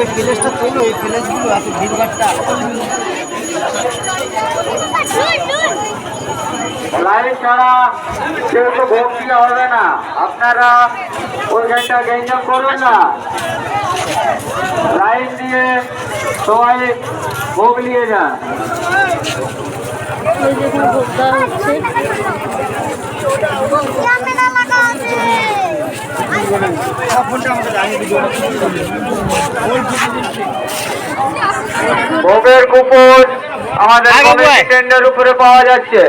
এই প্লেসটা তোলো এই প্লেসগুলো এত ভিড়ভাড়টা লাইন ছাড়া কেউ তো ভোগ দিয়ে হবে না। আপনারা ওইখানটা গেঞ্জাম করবেন না। লাইন দিয়ে সবাই ভোগ নিয়ে যান। ভোগ দেওয়া হচ্ছে ভোগের কুপন আমাদের। টেন্ডার উপরে পাওয়া যাচ্ছে।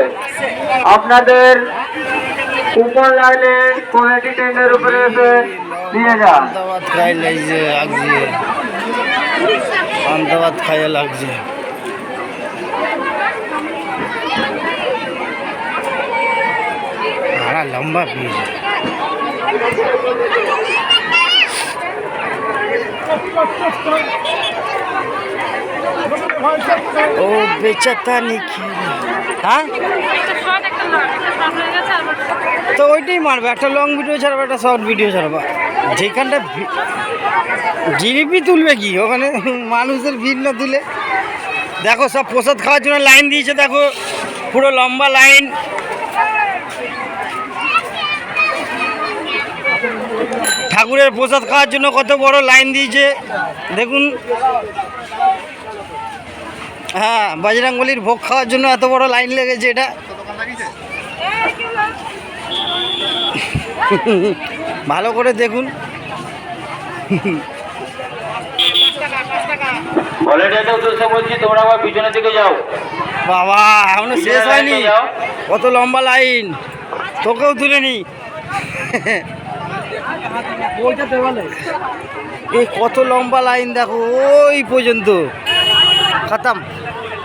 আপনাদের কুপন লাগলে কমিটি টেন্ডার উপরে এসে দিয়ে যান। আমদাবাদ খাই লাগছে খাইয়ে লাগছে। ভাড়া লম্বা পিস ও বেচাতা নিখি হ্যাঁ? তো ওইটাই মারবে, একটা লং ভিডিও ছাড়বে, একটা শর্ট ভিডিও ছাড়বা। যেখানটা জিলিপি তুলবে কি? ওখানে মানুষের ভিড় না তুলে। দেখো সব প্রসাদ খাওয়ার জন্য লাইন দিয়েছে, দেখো। পুরো লম্বা লাইন ঠাকুরের প্রসাদ খাওয়ার জন্য কত বড় লাইন দিয়েছে। দেখুন। হ্যাঁ বজরাঙ্গলির ভোগ খাওয়ার জন্য এত বড় লাইন লেগেছে এটা। ভালো করে দেখুন। বাবা এখনও শেষ হয়নি। কত লম্বা লাইন। তোকেও তুলে নি। এই কত লম্বা লাইন দেখো ওই পর্যন্ত। খতম।